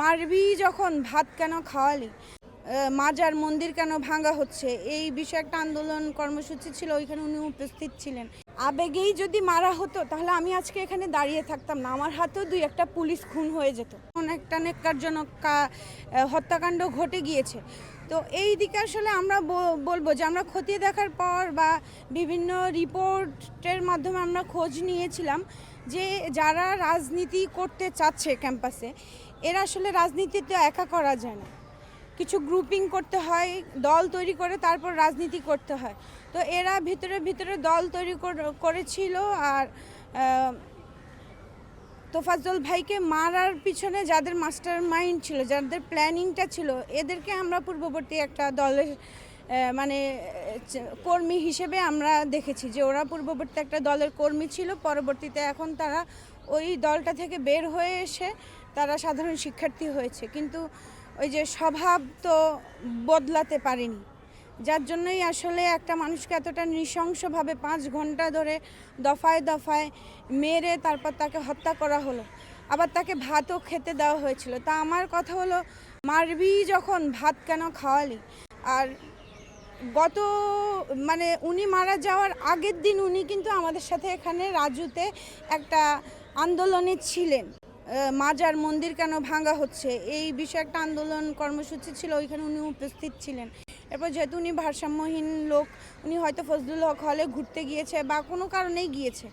মারবি যখন ভাত কেন খাওয়ালি? মাজার মন্দির কেন ভাঙা হচ্ছে? এই বিষয়ে একটা আন্দোলন কর্মসূচি ছিল, ওইখানে উনি উপস্থিত ছিলেন। আবেগেই যদি মারা হতো, তাহলে আমি আজকে এখানে দাঁড়িয়ে থাকতাম না। আমার হাতেও দুই একটা পুলিশ খুন হয়ে যেত। অনেকটা নেককারজনক হত্যাকাণ্ড ঘটে গিয়েছে। তো এই দিকে আসলে আমরা বলব যে আমরা খতিয়ে দেখার পর বা বিভিন্ন রিপোর্টের মাধ্যমে আমরা খোঁজ নিয়েছিলাম যে যারা রাজনীতি করতে চাচ্ছে ক্যাম্পাসে এরা আসলে রাজনীতিতে একা করা যায় না। কিছু গ্রুপিং করতে হয়, দল তৈরি করে তারপর রাজনীতি করতে হয়। তো এরা ভিতরে ভিতরে দল তৈরি কর- করেছিল আর তোফাজল তোফাজ্জল ভাইকে মারার পিছনে যাদের মাস্টার মাইন্ড ছিল, যাদের প্ল্যানিংটা ছিল, এদেরকে আমরা পূর্ববর্তী একটা দলের মানে কর্মী হিসেবে আমরা দেখেছি যে ওরা পূর্ববর্তী একটা দলের কর্মী ছিল, পরবর্তীতে এখন তারা ওই দলটা থেকে বের হয়ে এসে তারা সাধারণ শিক্ষার্থী হয়েছে। কিন্তু ওই যে স্বভাব তো বদলাতে পারেনি। যার জন্যই আসলে একটা মানুষকে এতটা নৃশংসভাবে পাঁচ ঘণ্টা ধরে দফায় দফায় মেরে তারপর তাকে হত্যা করা হলো। আবার তাকে ভাতও খেতে দেওয়া হয়েছিল। তা আমার কথা হলো, মারবি যখন, ভাত কেন খাওয়ালি? আর গত মানে উনি মারা যাওয়ার আগের দিন উনি কিন্তু আমাদের সাথে এখানে রাজুতে একটা আন্দোলনে ছিলেন। মাজার মন্দির কেন ভাঙা হচ্ছে, এই বিষয়ে একটা আন্দোলন কর্মসূচি ছিল, ওইখানে উনি উপস্থিত ছিলেন। এরপর যেহেতু উনি ভারসাম্যহীন লোক, উনি হয়তো ফজলুল হক হলে ঘুরতে গিয়েছে বা কোনো কারণেই গিয়েছে।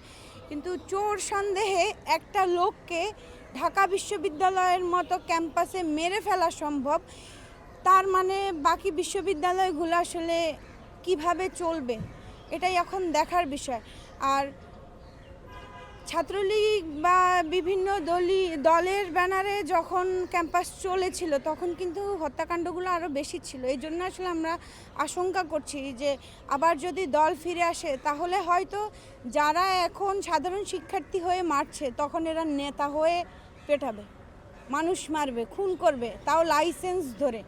কিন্তু চোর সন্দেহে একটা লোককে ঢাকা বিশ্ববিদ্যালয়ের মতো ক্যাম্পাসে মেরে ফেলা সম্ভব। তার মানে বাকি বিশ্ববিদ্যালয়গুলো আসলে কীভাবে চলবে, এটাই এখন দেখার বিষয়। আর ছাত্রলীগ বা বিভিন্ন দলি, দলের ব্যানারে যখন ক্যাম্পাস চলেছিল, তখন কিন্তু হত্যাকাণ্ডগুলো আরও বেশি ছিল। এই জন্য আসলে আমরা আশঙ্কা করছি যে আবার যদি দল ফিরে আসে, তাহলে হয়তো যারা এখন সাধারণ শিক্ষার্থী হয়ে মারছে, তখন এরা নেতা হয়ে পেটাবে। মানুষ মারবে, খুন করবে, তাও লাইসেন্স ধরে।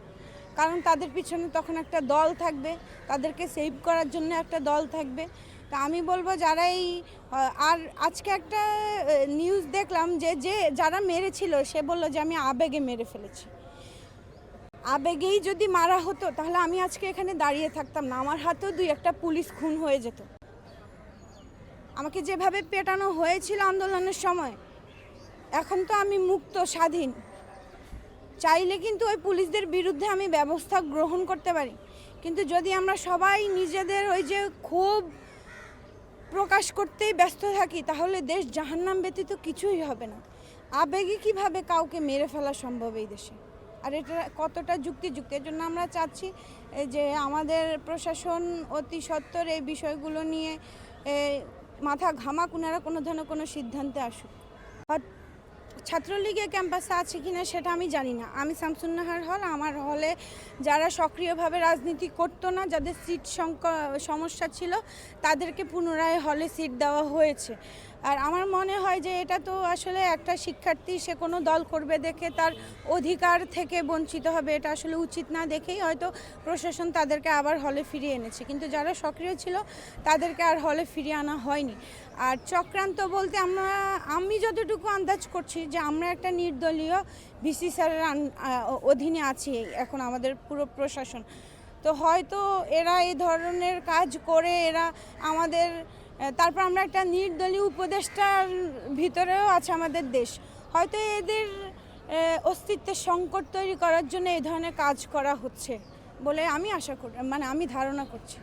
কারণ তাদের পিছনে তখন একটা দল থাকবে, তাদেরকে সেভ করার জন্য একটা দল থাকবে। তা আমি বলব যারা এই আর আজকে একটা নিউজ দেখলাম যে যে যারা মেরেছিল, সে বলল যে আমি আবেগে মেরে ফেলেছি। আবেগেই যদি মারা হতো, তাহলে আমি আজকে এখানে দাঁড়িয়ে থাকতাম না। আমার হাতেও দুই একটা পুলিশ খুন হয়ে যেত। আমাকে যেভাবে পেটানো হয়েছিল আন্দোলনের সময়, এখন তো আমি মুক্ত, স্বাধীন। চাইলে কিন্তু ওই পুলিশদের বিরুদ্ধে আমি ব্যবস্থা গ্রহণ করতে পারি। কিন্তু যদি আমরা সবাই নিজেদের ওই যে খুব প্রকাশ করতেই ব্যস্ত থাকি, তাহলে দেশ জাহান্নাম ব্যতীত কিছুই হবে না। আবেগে কীভাবে কাউকে মেরে ফেলা সম্ভব এই দেশে? আর এটা কতটা যুক্তিযুক্ত? এর জন্য আমরা চাচ্ছি যে আমাদের প্রশাসন অতি সত্বর এই বিষয়গুলো নিয়ে মাথা ঘামাক ওনারা কোনো ধরনের কোনো সিদ্ধান্তে আসুক। ছাত্রলীগের ক্যাম্পাসে আছে কি না সেটা আমি জানি না। আমি শামসুন্নাহার হল, আমার হলে যারা সক্রিয়ভাবে রাজনীতি করতো না, যাদের সিট সমস্যা ছিল, তাদেরকে পুনরায় হলে সিট দেওয়া হয়েছে। আর আমার মনে হয় যে এটা তো আসলে একটা শিক্ষার্থী, সে কোনো দল করবে দেখে তার অধিকার থেকে বঞ্চিত হবে, এটা আসলে উচিত না দেখেই হয়তো প্রশাসন তাদেরকে আবার হলে ফিরিয়ে এনেছে। কিন্তু যারা সক্রিয় ছিল, তাদেরকে আর হলে ফিরিয়ে আনা হয়নি। আর চক্রান্ত বলতে আমরা, আমি যতটুকু আন্দাজ করছি যে আমরা একটা নির্দলীয় ভিসি স্যারের অধীনে আছি এখন আমাদের পুরো প্রশাসন। তো হয়তো এরা এই ধরনের কাজ করে, এরা আমাদের তারপর আমরা একটা নির্দলীয় উপদেষ্টার ভিতরেও আছে আমাদের দেশ। হয়তো এদের অস্তিত্বের সংকট তৈরি করার জন্য এই ধরনের কাজ করা হচ্ছে বলে আমি আশা করি মানে আমি ধারণা করছি।